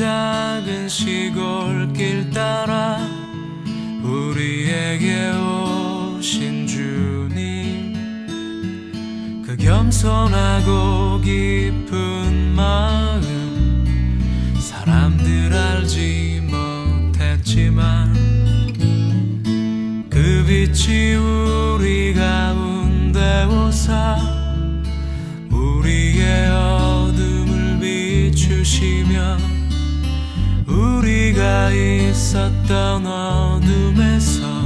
작은 시골길 따라 우리에게 오신 주님. 그 겸손하고 깊은 마음 사람들 알지 못했지만 그 빛이 우리 가운데 오사 비추시며 우리가 있었던 어둠에서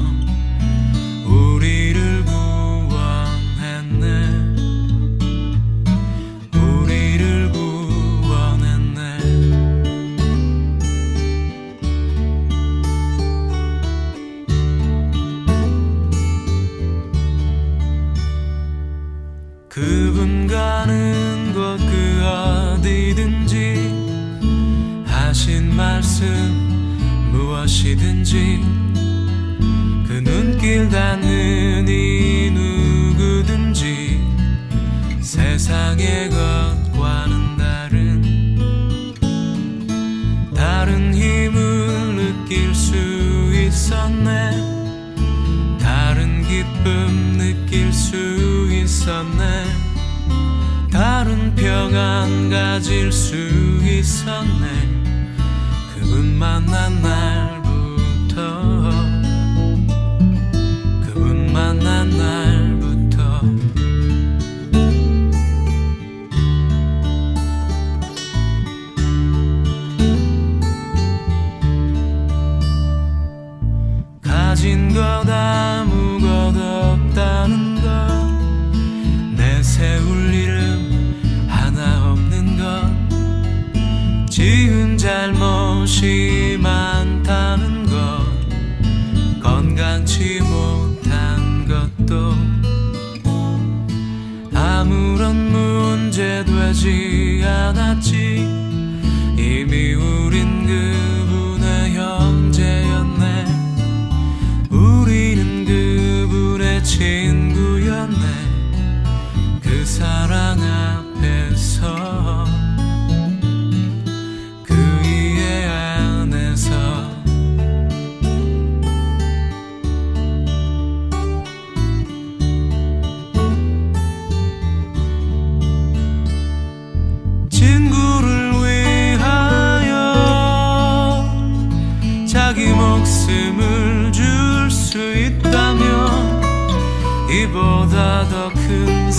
말씀 무엇이든지 그 눈길 닿는 이 누구든지 세상의 것과는 다른 다른 힘을 느낄 수 있었네. 다른 기쁨 느낄 수 있었네. 다른 평안 가질 수 있었네 만난 날 잘못이 많다는 것 건강치 못한 것도 아무런 문제 되지 않았지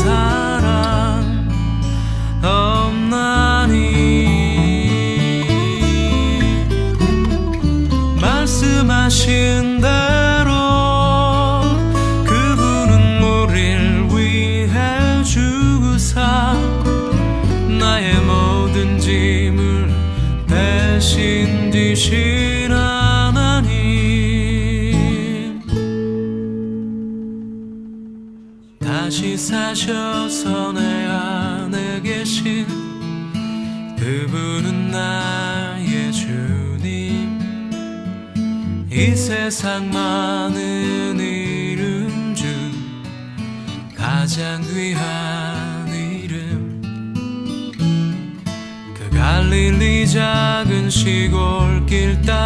사랑 없나니? 말씀하신 대로 그분은 우릴 위해 주구사 나의 모든 짐을 대신 지신 다시 사셔서 내 안에 계신 그분은 나의 주님. 이 세상 많은 이름 중 가장 귀한 이름. 그 갈릴리 작은 시골 길 따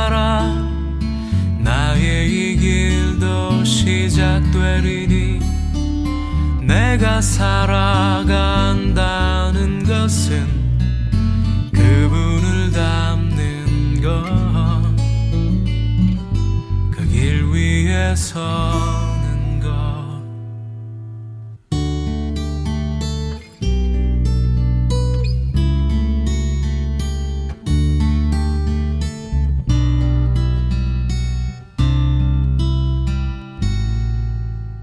내가 살아간다는 것은 그분을 닮는 것. 그 길 위에서